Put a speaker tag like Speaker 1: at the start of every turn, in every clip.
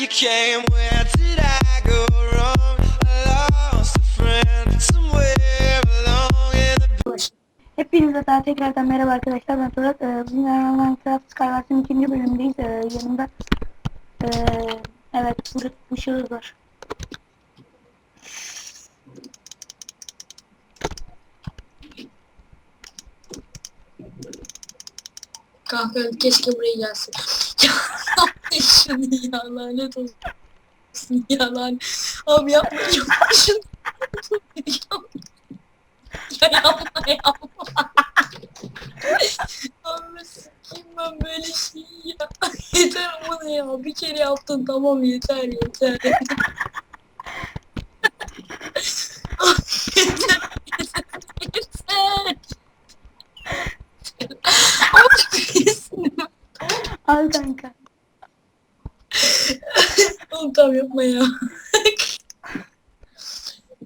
Speaker 1: you came. Where did I go wrong? I lost a friend somewhere along in the
Speaker 2: Hepinize daha tekrardan merhaba arkadaşlar ben Turat. Ee, bugün Minecraft Skywars'ın ikinci bölümündeyiz. Ee, yanımda ee, evet bu, bu şahıs var.
Speaker 3: Kanka keşke buraya gelsin. Ya lanet olsun ya lanet. Abi yapma yapma şunu. ya yapma yapma. Abi sikeyim ben böyle şey ya. Yeter ama ya. Bir kere yaptın tamam yeter yeter. Yeter yeter.
Speaker 2: Al kanka.
Speaker 3: Oğlum tamam yapma ya.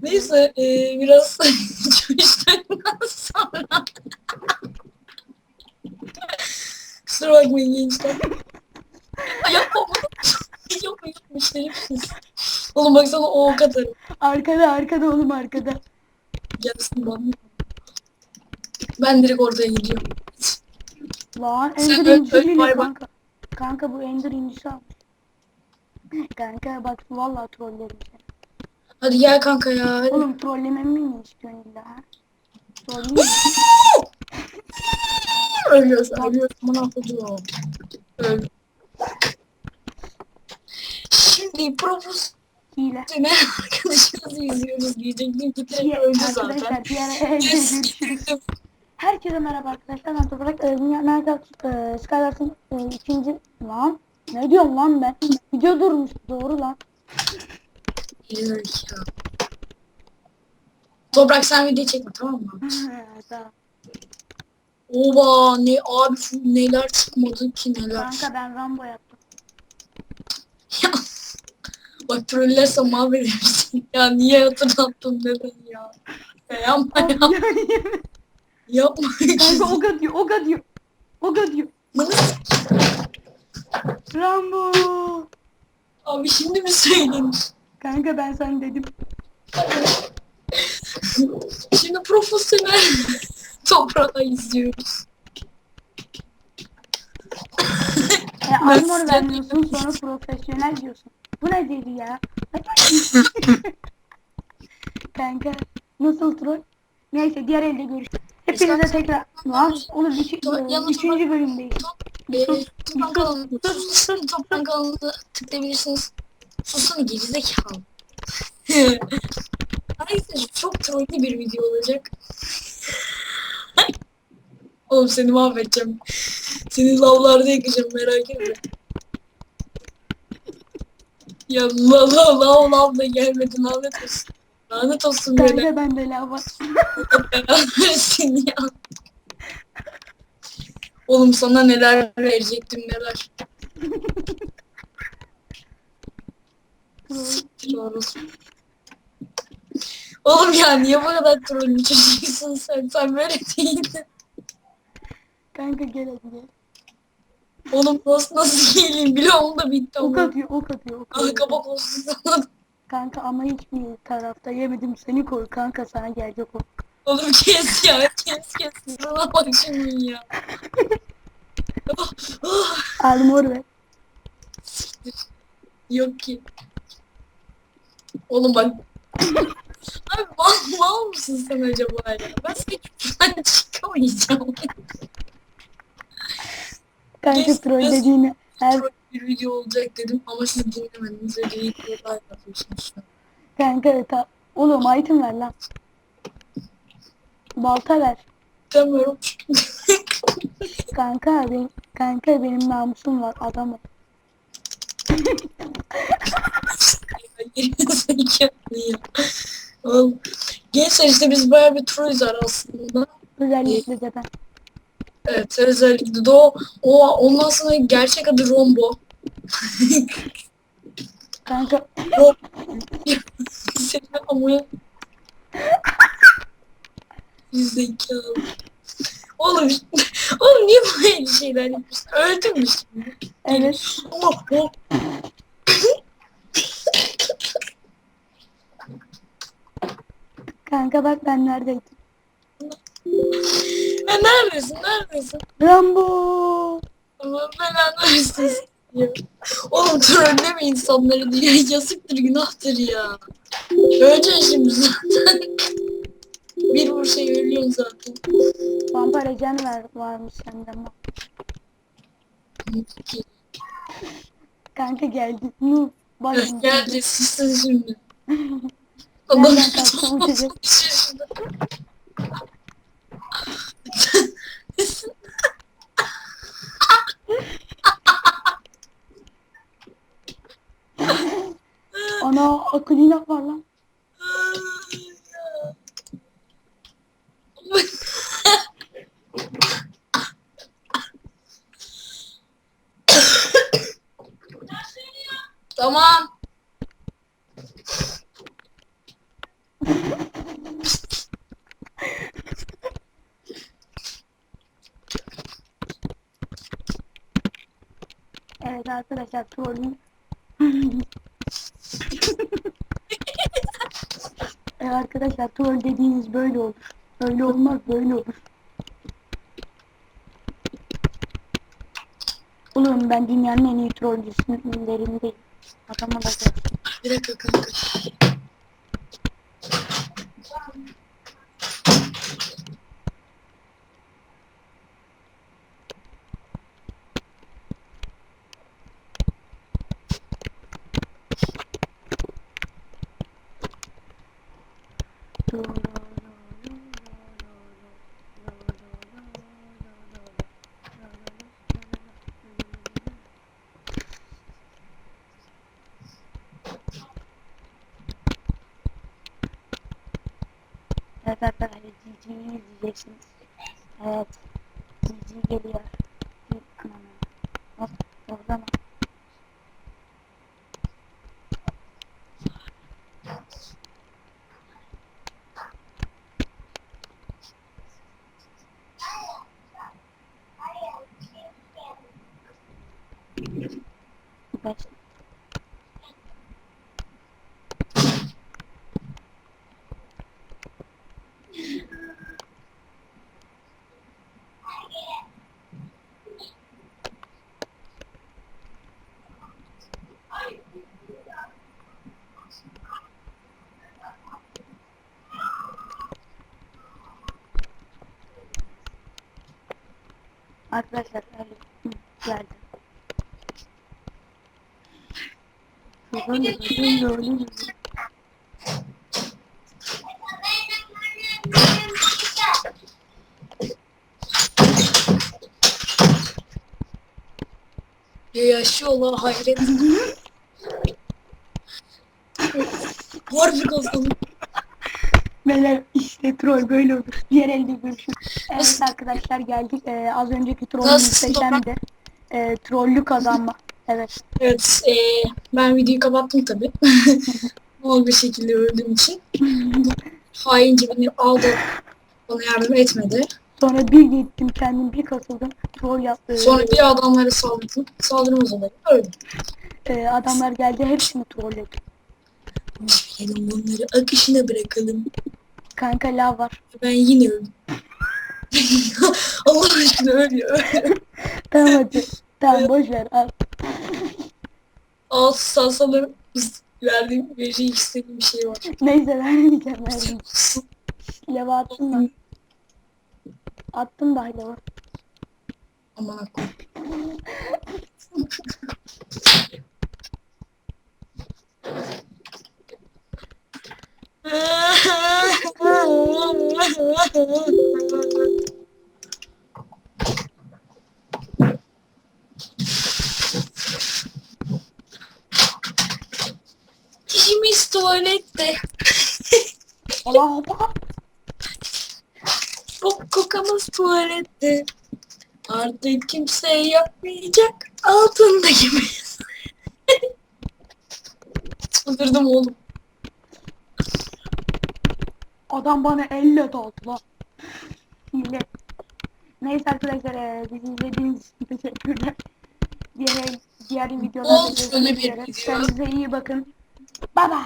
Speaker 3: Neyse e, biraz çalıştıktan sonra Kusura bakmayın gençler. Ay, yapma bunu. yapma yapma şerefsiz. Oğlum baksana o ok atarım.
Speaker 2: Arkada arkada oğlum arkada.
Speaker 3: Gelsin bana. Ben direkt oraya gidiyorum.
Speaker 2: Lan
Speaker 3: Sen
Speaker 2: Ender
Speaker 3: öl-
Speaker 2: incisi
Speaker 3: öl,
Speaker 2: geliyor
Speaker 3: bay bay.
Speaker 2: kanka. Kanka bu Ender incisi almış. Kanka bak vallahi trollerim seni.
Speaker 3: Hadi gel kanka ya. hadi.
Speaker 2: Oğlum trollememi mi istiyorsun illa ha? Trolleyeyim mi?
Speaker 3: Ölüyorsun, ölüyorsun. Bana atılıyor. Öl. Şimdi profesyonel
Speaker 2: Hile.
Speaker 3: arkadaşımızı izliyoruz diyecektim ki direkt öldü zaten.
Speaker 2: evde
Speaker 3: Yes,
Speaker 2: görüşürüz. Herkese merhaba arkadaşlar. Ben Toprak. Ee, Dünya Minecraft e, Skywars'ın e, ikinci... Lan ne diyorum lan ben? Video durmuş. Doğru lan.
Speaker 3: Ya. Toprak sen video çekme tamam mı?
Speaker 2: tamam.
Speaker 3: Oba ne abi şu neler çıkmadı ki neler.
Speaker 2: Kanka ben Rambo yaptım.
Speaker 3: Ya. Bak trollerse mahvedersin. Ya niye hatırlattın neden ya? Ya yapma ya. Yapma.
Speaker 2: Kanka ok atıyor. Ok atıyor. Ok atıyor.
Speaker 3: Bana
Speaker 2: Rambo.
Speaker 3: abi şimdi mi söyledin?
Speaker 2: Kanka ben sana dedim.
Speaker 3: Şimdi profesyonel toprağı izliyoruz.
Speaker 2: E, armor vermiyorsun sonra profesyonel diyorsun. Bu ne dedi ya? Kanka nasıl troll? Neyse diğer elde görüşürüz. Hepinize tekrar... Lan oğlum üçüncü bölümdeyiz.
Speaker 3: Toprak kanalına sus. Toprak kanalına tıklayabilirsiniz. Susana gerizekalı. Neyse çok trollü bir video olacak. Oğlum seni mahvedeceğim. Seni lavlarda yakacağım merak etme. Ya la la lav lav da gelmedi lanet olsun. Lanet olsun böyle.
Speaker 2: Kanka bende lav var.
Speaker 3: Berabersin ya. Oğlum sana neler verecektim neler. Siktir orası. Oğlum ya niye bu kadar trollü çocuksun sen? Sen böyle değildin.
Speaker 2: Kanka gel hadi gel.
Speaker 3: Oğlum nasıl nasıl geleyim bloğum da bitti
Speaker 2: Ok
Speaker 3: ama.
Speaker 2: atıyor ok atıyor ok
Speaker 3: Ah
Speaker 2: atıyor.
Speaker 3: kapak olsun sana.
Speaker 2: Kanka ama hiçbir tarafta yemedim seni koy kanka sana gelecek o.
Speaker 3: Oğlum kes ya kes kes. Sana bak şimdi ya. Ah.
Speaker 2: Armor ver.
Speaker 3: Siktir. Yok ki. Oğlum bak. Abi mal, mal mısın sen acaba ya? Ben seni ben çıkamayacağım.
Speaker 2: Kanka
Speaker 3: Kes-
Speaker 2: troll
Speaker 3: kes.
Speaker 2: dediğini her
Speaker 3: Troll bir video olacak dedim ama siz dinlemediniz ve değil bir like atıyorsunuz. şu an.
Speaker 2: kanka ta oğlum item ver lan. Balta ver.
Speaker 3: Demiyorum.
Speaker 2: Kanka benim kanka benim namusum var adam ol.
Speaker 3: Gerizekalı ya. Oğlum. Gençler işte biz bayağı bir trollüzler aslında.
Speaker 2: Özellikle de ben.
Speaker 3: Evet özellikle de o, o ondan sonra gerçek adı Rombo.
Speaker 2: Kanka
Speaker 3: Rom Seni ama Zekalı. Oğlum, oğlum niye böyle şeyler yapıyorsun? Öldün mü şimdi?
Speaker 2: Evet.
Speaker 3: Ama o...
Speaker 2: Kanka bak ben neredeydim.
Speaker 3: Ben neredesin? Neredesin?
Speaker 2: Rambo.
Speaker 3: Tamam ben anlarsın. Oğlum trolleme insanları diye yazıktır günahtır ya. Öleceksin şimdi zaten. Bir vur şey ölüyorsun zaten.
Speaker 2: Vampir ajan var, varmış sende ama. Kanka geldi. Nu. Bak.
Speaker 3: Geldi susun şimdi. Yaşında.
Speaker 2: Ana akıllı var lan.
Speaker 3: Tamam.
Speaker 2: Evet arkadaşlar trollün. evet arkadaşlar troll dediğiniz böyle olur. Öyle olmaz böyle olur. Oğlum ben dünyanın en iyi trollcüsünlerindeyim. Adama da gel.
Speaker 3: Bir dakika kanka.
Speaker 2: Evet arkadaşlar GG'yi izleyeceksiniz. Evet. GG geliyor. Arkadaşlar öyle Hı, geldi. Böyle böyle böyle.
Speaker 3: Ya yaşıyor Allah hayret. Harbi kazandım.
Speaker 2: Beyler işte troll böyle olur. Diğer elde görüşürüz. Evet arkadaşlar geldik. Ee, az önceki troll
Speaker 3: Nasıl?
Speaker 2: muhteşemdi. Ee, trollü kazanma. Evet.
Speaker 3: Evet, eee, ben videoyu kapattım tabi. Bol bir şekilde öldüğüm için. Haince beni aldı. Bana yardım etmedi.
Speaker 2: Sonra bir gittim kendim bir kasıldım. Troll yaptı.
Speaker 3: Sonra bir adamlara saldırdım. Saldırmaz olayım. Öldüm.
Speaker 2: Ee, adamlar geldi hepsini trolledi.
Speaker 3: Gelin bunları akışına bırakalım.
Speaker 2: Kanka lav var.
Speaker 3: Ben yine öldüm. Allah aşkına ölüyor.
Speaker 2: Tamam hadi. Tamam boş ver al.
Speaker 3: Al sen sana verdiğim verecek istediğim bir şey var.
Speaker 2: Neyse vermeyeceğim vermeyeceğim. Lava attım da. Attım da lava.
Speaker 3: Aman akım. Dişimiz tuvalette.
Speaker 2: Allah Allah.
Speaker 3: Kok kokamız tuvalette. Artık kimse yapmayacak. Altında gibiyiz. Çıldırdım oğlum.
Speaker 2: Adam bana elle daldı lan. Hile. Neyse arkadaşlar e, bizi izlediğiniz için teşekkürler. Diğer, diğer videolarda
Speaker 3: Olsun,
Speaker 2: görüşmek
Speaker 3: öyle bir
Speaker 2: üzere.
Speaker 3: video.
Speaker 2: Kendinize iyi bakın. Bye bye.